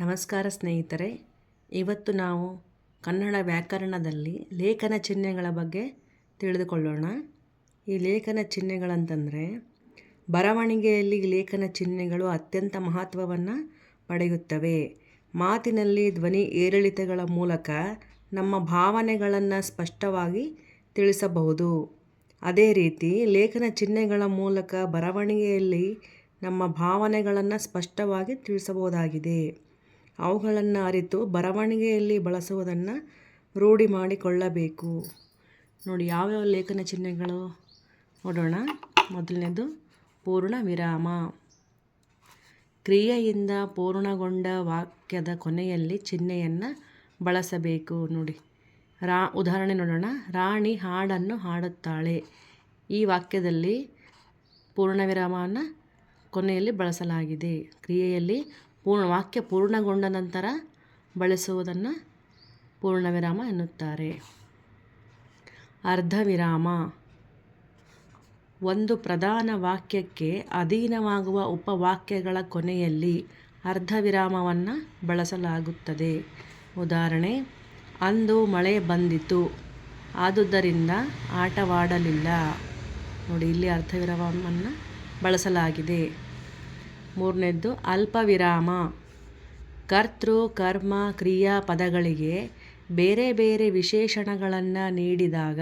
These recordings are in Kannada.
ನಮಸ್ಕಾರ ಸ್ನೇಹಿತರೆ, ಇವತ್ತು ನಾವು ಕನ್ನಡ ವ್ಯಾಕರಣದಲ್ಲಿ ಲೇಖನ ಚಿಹ್ನೆಗಳ ಬಗ್ಗೆ ತಿಳಿದುಕೊಳ್ಳೋಣ. ಈ ಲೇಖನ ಚಿಹ್ನೆಗಳಂತಂದರೆ, ಬರವಣಿಗೆಯಲ್ಲಿ ಲೇಖನ ಚಿಹ್ನೆಗಳು ಅತ್ಯಂತ ಮಹತ್ವವನ್ನು ಪಡೆಯುತ್ತವೆ. ಮಾತಿನಲ್ಲಿ ಧ್ವನಿ ಏರಿಳಿತಗಳ ಮೂಲಕ ನಮ್ಮ ಭಾವನೆಗಳನ್ನು ಸ್ಪಷ್ಟವಾಗಿ ತಿಳಿಸಬಹುದು. ಅದೇ ರೀತಿ ಲೇಖನ ಚಿಹ್ನೆಗಳ ಮೂಲಕ ಬರವಣಿಗೆಯಲ್ಲಿ ನಮ್ಮ ಭಾವನೆಗಳನ್ನು ಸ್ಪಷ್ಟವಾಗಿ ತಿಳಿಸಬಹುದಾಗಿದೆ. ಅವುಗಳನ್ನು ಅರಿತು ಬರವಣಿಗೆಯಲ್ಲಿ ಬಳಸುವುದನ್ನು ರೂಢಿ ಮಾಡಿಕೊಳ್ಳಬೇಕು. ನೋಡಿ, ಯಾವ್ಯಾವ ಲೇಖನ ಚಿಹ್ನೆಗಳು? ನೋಡೋಣ. ಮೊದಲನೇದು, ಪೂರ್ಣ ವಿರಾಮ. ಕ್ರಿಯೆಯಿಂದ ಪೂರ್ಣಗೊಂಡ ವಾಕ್ಯದ ಕೊನೆಯಲ್ಲಿ ಚಿಹ್ನೆಯನ್ನು ಬಳಸಬೇಕು. ನೋಡಿ, ರಾ, ಉದಾಹರಣೆ ನೋಡೋಣ. ರಾಣಿ ಹಾಡನ್ನು ಹಾಡುತ್ತಾಳೆ. ಈ ವಾಕ್ಯದಲ್ಲಿ ಪೂರ್ಣ ವಿರಾಮವನ್ನು ಕೊನೆಯಲ್ಲಿ ಬಳಸಲಾಗಿದೆ. ಕ್ರಿಯೆಯಲ್ಲಿ ಪೂರ್ಣ ವಾಕ್ಯ ಪೂರ್ಣಗೊಂಡ ನಂತರ ಬಳಸುವುದನ್ನು ಪೂರ್ಣ ವಿರಾಮ ಎನ್ನುತ್ತಾರೆ. ಅರ್ಧ ವಿರಾಮ ಒಂದು ಪ್ರಧಾನ ವಾಕ್ಯಕ್ಕೆ ಅಧೀನವಾಗುವ ಉಪವಾಕ್ಯಗಳ ಕೊನೆಯಲ್ಲಿ ಅರ್ಧ ವಿರಾಮವನ್ನು ಬಳಸಲಾಗುತ್ತದೆ. ಉದಾಹರಣೆ, ಅಂದು ಮಳೆ ಬಂದಿತು, ಆದುದರಿಂದ ಆಟವಾಡಲಿಲ್ಲ. ನೋಡಿ, ಇಲ್ಲಿ ಅರ್ಧ ವಿರಾಮವನ್ನು ಬಳಸಲಾಗಿದೆ. ಮೂರನೇದ್ದು ಅಲ್ಪ ವಿರಾಮ ಕರ್ತೃ, ಕರ್ಮ, ಕ್ರಿಯಾ ಪದಗಳಿಗೆ ಬೇರೆ ಬೇರೆ ವಿಶೇಷಣಗಳನ್ನು ನೀಡಿದಾಗ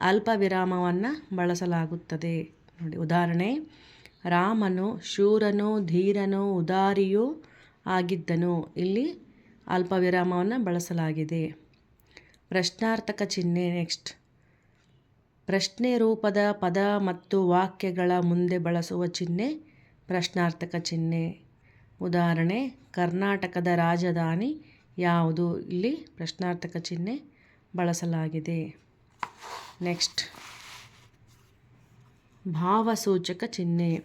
ಅಲ್ಪ ವಿರಾಮವನ್ನು ಬಳಸಲಾಗುತ್ತದೆ. ನೋಡಿ, ಉದಾಹರಣೆ, ರಾಮನು, ಶೂರನು, ಧೀರನು, ಉದಾರಿಯೂ ಆಗಿದ್ದನು. ಇಲ್ಲಿ ಅಲ್ಪ ವಿರಾಮವನ್ನು ಬಳಸಲಾಗಿದೆ. ಪ್ರಶ್ನಾರ್ಥಕ ಚಿಹ್ನೆ ನೆಕ್ಸ್ಟ್. ಪ್ರಶ್ನೆ ರೂಪದ ಪದ ಮತ್ತು ವಾಕ್ಯಗಳ ಮುಂದೆ ಬಳಸುವ ಚಿಹ್ನೆ ಪ್ರಶ್ನಾರ್ಥಕ ಚಿಹ್ನೆ. ಉದಾಹರಣೆ, ಕರ್ನಾಟಕದ ರಾಜಧಾನಿ ಯಾವುದು? ಇಲ್ಲಿ ಪ್ರಶ್ನಾರ್ಥಕ ಚಿಹ್ನೆ ಬಳಸಲಾಗಿದೆ. ನೆಕ್ಸ್ಟ್. ಭಾವಸೂಚಕ ಚಿಹ್ನೆ.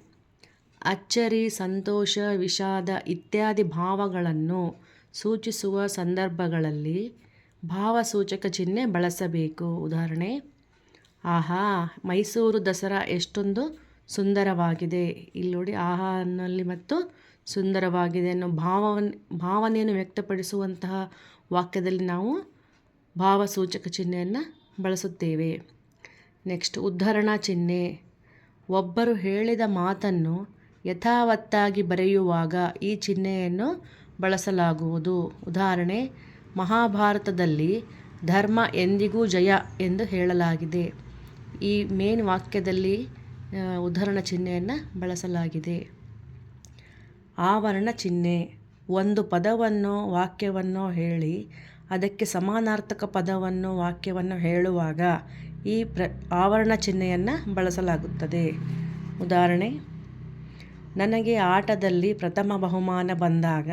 ಅಚ್ಚರಿ, ಸಂತೋಷ, ವಿಷಾದ ಇತ್ಯಾದಿ ಭಾವಗಳನ್ನು ಸೂಚಿಸುವ ಸಂದರ್ಭಗಳಲ್ಲಿ ಭಾವಸೂಚಕ ಚಿಹ್ನೆ ಬಳಸಬೇಕು. ಉದಾಹರಣೆ, ಆಹಾ, ಮೈಸೂರು ದಸರಾ ಎಷ್ಟೊಂದು ಸುಂದರವಾಗಿದೆ. ಇಲ್ಲಿ ನೋಡಿ ಆಹಾ ಅನ್ನಲ್ಲಿ ಮತ್ತು ಸುಂದರವಾಗಿದೆ ಅನ್ನೋ ಭಾವವನ್ನು ಭಾವನೆಯನ್ನು ವ್ಯಕ್ತಪಡಿಸುವಂತಹ ವಾಕ್ಯದಲ್ಲಿ ನಾವು ಭಾವಸೂಚಕ ಚಿಹ್ನೆಯನ್ನು ಬಳಸುತ್ತೇವೆ. ನೆಕ್ಸ್ಟ್ ಉದ್ಧರಣಾ ಚಿಹ್ನೆ. ಒಬ್ಬರು ಹೇಳಿದ ಮಾತನ್ನು ಯಥಾವತ್ತಾಗಿ ಬರೆಯುವಾಗ ಈ ಚಿಹ್ನೆಯನ್ನು ಬಳಸಲಾಗುವುದು. ಉದಾಹರಣೆ, ಮಹಾಭಾರತದಲ್ಲಿ ಧರ್ಮ ಎಂದಿಗೂ ಜಯ ಎಂದು ಹೇಳಲಾಗಿದೆ. ಈ ಮೇನ್ ವಾಕ್ಯದಲ್ಲಿ ಉದ್ಧರಣ ಚಿಹ್ನೆಯನ್ನು ಬಳಸಲಾಗಿದೆ. ಆವರಣ ಚಿಹ್ನೆ, ಒಂದು ಪದವನ್ನು, ವಾಕ್ಯವನ್ನು ಹೇಳಿ, ಅದಕ್ಕೆ ಸಮಾನಾರ್ಥಕ ಪದವನ್ನು, ವಾಕ್ಯವನ್ನು ಹೇಳುವಾಗ ಈ ಪ್ರ, ಆವರಣ ಚಿಹ್ನೆಯನ್ನು ಬಳಸಲಾಗುತ್ತದೆ. ಉದಾಹರಣೆ, ನನಗೆ ಆಟದಲ್ಲಿ ಪ್ರಥಮ ಬಹುಮಾನ ಬಂದಾಗ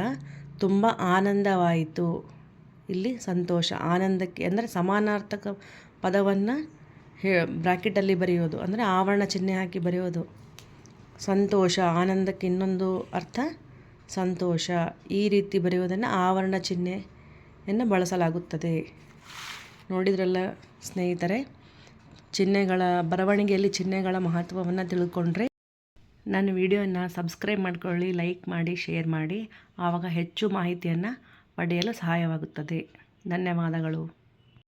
ತುಂಬ ಆನಂದವಾಯಿತು. ಇಲ್ಲಿ ಸಂತೋಷ. ಆನಂದಕ್ಕೆ, ಅಂದರೆ ಸಮಾನಾರ್ಥಕ ಪದವನ್ನು ಹೇ, ಬ್ರಾಕೆಟಲ್ಲಿ ಬರೆಯೋದು. ಅಂದರೆ ಆವರಣ ಚಿಹ್ನೆ ಹಾಕಿ ಬರೆಯೋದು. ಸಂತೋಷ, ಆನಂದಕ್ಕೆ ಇನ್ನೊಂದು ಅರ್ಥ? ಸಂತೋಷ. ಈ ರೀತಿ ಬರೆಯುವುದನ್ನು ಆವರಣ ಚಿಹ್ನೆಯನ್ನು ಬಳಸಲಾಗುತ್ತದೆ. ನೋಡಿದ್ರಲ್ಲ ಸ್ನೇಹಿತರೆ, ಚಿಹ್ನೆಗಳ, ಬರವಣಿಗೆಯಲ್ಲಿ ಚಿಹ್ನೆಗಳ ಮಹತ್ವವನ್ನು ತಿಳ್ಕೊಂಡ್ರೆ ನನ್ನ ವಿಡಿಯೋನ ಸಬ್ಸ್ಕ್ರೈಬ್ ಮಾಡ್ಕೊಳ್ಳಿ, ಲೈಕ್ ಮಾಡಿ, ಶೇರ್ ಮಾಡಿ. ಆವಾಗ ಹೆಚ್ಚು ಮಾಹಿತಿಯನ್ನು ಪಡೆಯಲು ಸಹಾಯವಾಗುತ್ತದೆ. ಧನ್ಯವಾದಗಳು.